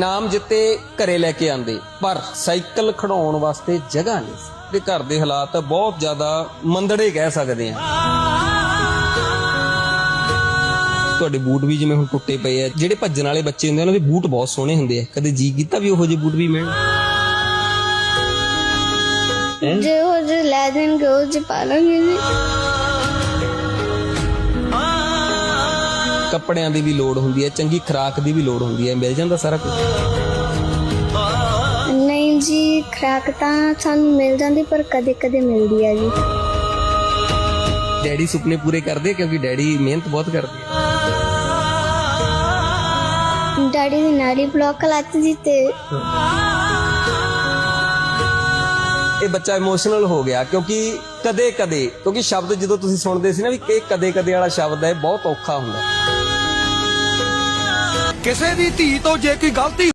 ਨਾਮ ਜਿੱਤੇ ਘਰੇ ਲੈ ਕੇ ਆਂਦੇ, ਪਰ ਸਾਈਕਲ ਖੜਾਉਣ ਵਾਸਤੇ ਜਗ੍ਹਾ ਨਹੀਂ ਤੇ ਘਰ ਦੇ ਹਾਲਾਤ ਬਹੁਤ ਜ਼ਿਆਦਾ ਮੰਦੜੇ ਕਹਿ ਸਕਦੇ ਆ। ਤੁਹਾਡੇ ਬੂਟ ਵੀ ਜਿਵੇਂ ਹੁਣ ਟੁੱਟੇ ਪਏ ਆ, ਜਿਹੜੇ ਭੱਜਣ ਵਾਲੇ ਬੱਚੇ ਹੁੰਦੇ ਆ, ਉਹਨਾਂ ਦੇ ਬੂਟ ਬਹੁਤ ਸੋਹਣੇ ਹੁੰਦੇ ਆ। ਕਦੇ ਜੀ ਕੀਤਾ ਵੀ ਉਹੋ ਜਿਹੇ ਬੂਟ ਵੀ ਮਿਲਣ ਜੇ ਉਹ ਜੇ ਲੈ ਦੇਣਗੇ, ਉਹ ਜੇ ਪਾਲਾਂਗੇ ਜੀ। ਕੱਪੜਿਆਂ ਦੀ ਵੀ ਲੋੜ ਹੁੰਦੀ ਹੈ ਚੰਗੀ ਖੁਰਾਕ ਦੀ ਵੀ ਲੋੜ ਹੁੰਦੀ ਹੈ ਮਿਲ ਜਾਂਦਾ ਸਾਰਾ ਕੁਝ ਨਹੀਂ ਜੀ ਖਰਾਕ ਤਾਂ ਸਾਨੂੰ ਮਿਲ ਜਾਂਦੀ ਪਰ ਕਦੇ ਕਦੇ ਮਿਲਦੀ ਆ ਜੀ। ਡੈਡੀ ਸੁਪਨੇ ਪੂਰੇ ਕਰਦੇ ਕਿਉਂਕਿ ਡੈਡੀ ਮਿਹਨਤ ਬਹੁਤ ਕਰਦੇ ਆ। ਡੈਡੀ ਦੀ ਨਾੜੀ ਬਲੌਕ ਲੱਤ ਜੀ ਤੇ ਇਹ ਬੱਚਾ ਇਮੋਸ਼ਨਲ ਹੋ ਗਿਆ ਕਿਉਂਕਿ ਕਦੇ ਕਦੇ ਕਿਉਂਕਿ ਸ਼ਬਦ ਜਦੋਂ ਤੁਸੀਂ ਸੁਣਦੇ ਸੀ ਨਾ ਵੀ ਇਹ ਕਦੇ ਕਦੇ ਵਾਲਾ ਸ਼ਬਦ ਹੈ ਬਹੁਤ ਔਖਾ ਹੁੰਦਾ। ਕਿਸੇ ਦੀ ਧੀ ਤੋਂ ਜੇ ਕੋਈ ਗਲਤੀ